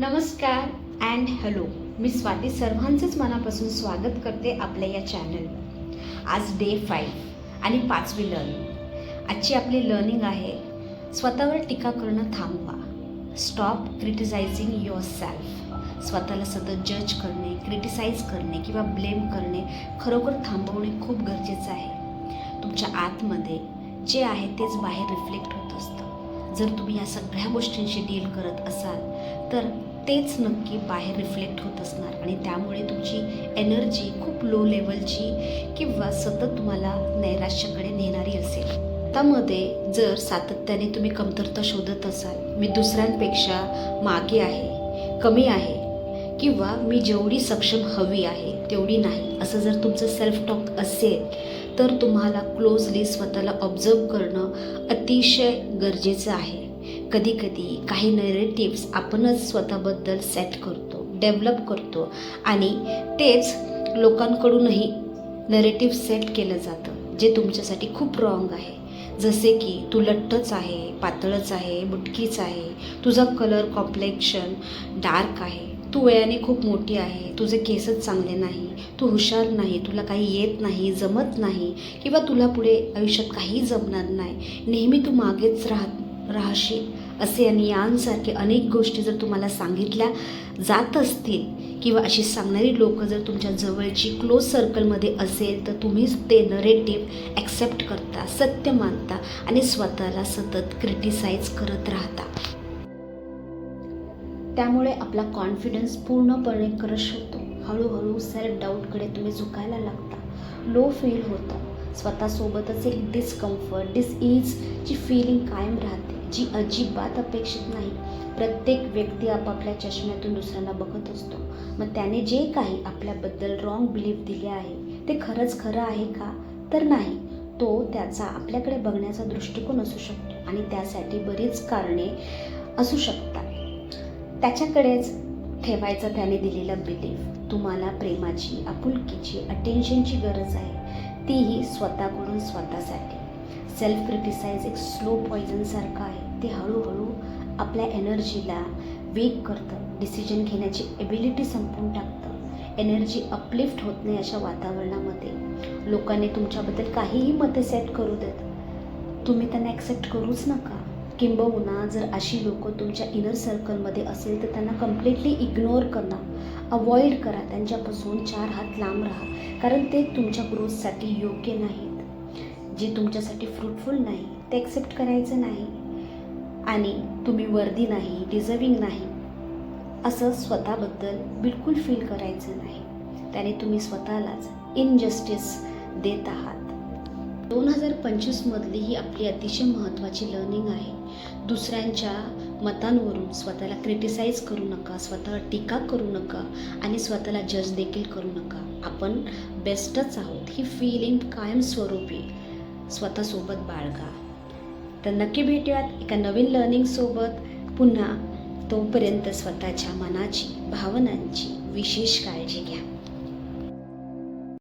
नमस्कार and hello मी स्वाती सर्वांचंच मनापासून स्वागत करते आपल्या या चॅनल आज डे फाईव्ह आणि पाचवी लर्निंग आजची आपली लर्निंग आहे स्वतःवर टीका करणं थांबवा. स्टॉप क्रिटिसायझिंग युअर सेल्फ स्वतःला सतत जज करणे क्रिटिसाइज करणे किंवा ब्लेम करणे खरोखर थांबवणे खूप गरजेचं आहे. तुमच्या आतमध्ये जे आहे तेच बाहेर रिफ्लेक्ट होते. जर तुम्ही या सगळ्या गोष्टींशी डील करत असाल तर तेच नक्की बाहेर रिफ्लेक्ट होत असणार. आणि त्यामुळे तुमची एनर्जी खूप लो लेवलची किंवा सतत तुम्हाला नैराश्याकडे नेणारी असेल. त्यामध्ये जर सातत्याने तुम्ही कमतरता शोधत असाल मी दुसऱ्यांपेक्षा मागे आहे कमी आहे किंवा मी जेवढी सक्षम हवी आहे तेवढी नाही असं जर तुमचं सेल्फ टॉक असेल तर तुम्हाला क्लोजली स्वतःला ऑब्झर्व करणं अतिशय गरजेचं आहे. कधी कधी काही नेरेटिव्स आपणच स्वतःबद्दल सेट करतो डेव्हलप करतो आणि तेच लोकांकडूनही नरेटिव्ह सेट केलं जातं जे तुमच्यासाठी खूप रॉंग आहे. जसे की तू लठ्ठच आहे पातळच आहे बुटकीच आहे तुझा कलर कॉम्प्लेक्शन डार्क आहे. तू वयाने खूप मोठी आहे तुझे केसच चांगले नाही तू हुशार नाही तुला काही येत नाही जमत नाही किंवा तुला पुढे आयुष्यात काही जमणार नाही. नेहमी तू मागेच राह राहशील. असे आणि यांसारखे अनेक गोष्टी जर तुम्हाला सांगितल्या जात असतील किंवा अशी सांगणारी लोकं जर तुमच्या जवळची क्लोज सर्कलमध्ये असेल तर तुम्हीच ते नरेटिव्ह ॲक्सेप्ट करता सत्य मानता आणि स्वतःला सतत क्रिटिसाइज करत राहता. त्यामुळे आपला कॉन्फिडन्स पूर्णपणे क्रश होतो. हळूहळू सेल्फ डाऊटकडे तुम्ही झुकायला लागता. लो फील होतं. स्वतःसोबतच एक डिस्कम्फर्ट डिसईजची फिलिंग कायम राहते जी अजिबात अपेक्षित नाही. प्रत्येक व्यक्ती आपापल्या चष्म्यातून दुसऱ्यांना बघत असतो. मग त्याने जे काही आपल्याबद्दल रॉंग बिलीफ दिले आहे ते खरंच खरं आहे का? तर नाही. तो त्याचा आपल्याकडे बघण्याचा दृष्टिकोन असू शकतो आणि त्यासाठी बरीच कारणे असू शकतात. त्याच्याकडेच ठेवायचं त्याने दिलेला बिलीफ तुम्हाला प्रेमाची आपुलकीची अटेन्शनची गरज आहे. तीही स्वतःकडून स्वतःसाठी. सेल्फ क्रिटिसाइज एक स्लो पॉयझनसारखं आहे. ते हळूहळू आपल्या एनर्जीला वीक करतं. डिसिजन घेण्याची एबिलिटी संपवून टाकतं. एनर्जी अपलिफ्ट होत नाही अशा वातावरणामध्ये. लोकांनी तुमच्याबद्दल काहीही मते सेट करू देत. तुम्ही त्यांना ॲक्सेप्ट करूच नका. किंबहुना जर अशी लोकं तुमच्या इनर सर्कलमध्ये असेल तर त्यांना कम्प्लिटली इग्नोर करणं. अवॉइड करा. त्यांच्यापासून चार हात लांब राहा. कारण ते तुमच्या ग्रोथसाठी योग्य नाहीत. जे तुमच्यासाठी फ्रुटफुल नाही ते ॲक्सेप्ट करायचं नाही. आणि तुम्ही वर्दी नाही डिझर्विंग नाही असं स्वतःबद्दल बिलकुल फील करायचं नाही. त्याने तुम्ही स्वतःलाच इनजस्टिस देत आहात. दोन हजार पंचवीसमधली ही आपली अतिशय महत्त्वाची लर्निंग आहे. दुसऱ्यांच्या मतांवरून स्वतःला क्रिटिसाइज करू नका स्वतःला टीका करू नका आणि स्वतःला जज देखील करू नका. आपण बेस्टच आहोत. ही फिलिंग कायमस्वरूपी स्वतःसोबत बाळगा. तर नक्की भेटूयात एका नवीन लर्निंगसोबत पुन्हा तोपर्यंत स्वतःच्या मनाची भावनांची विशेष काळजी घ्या.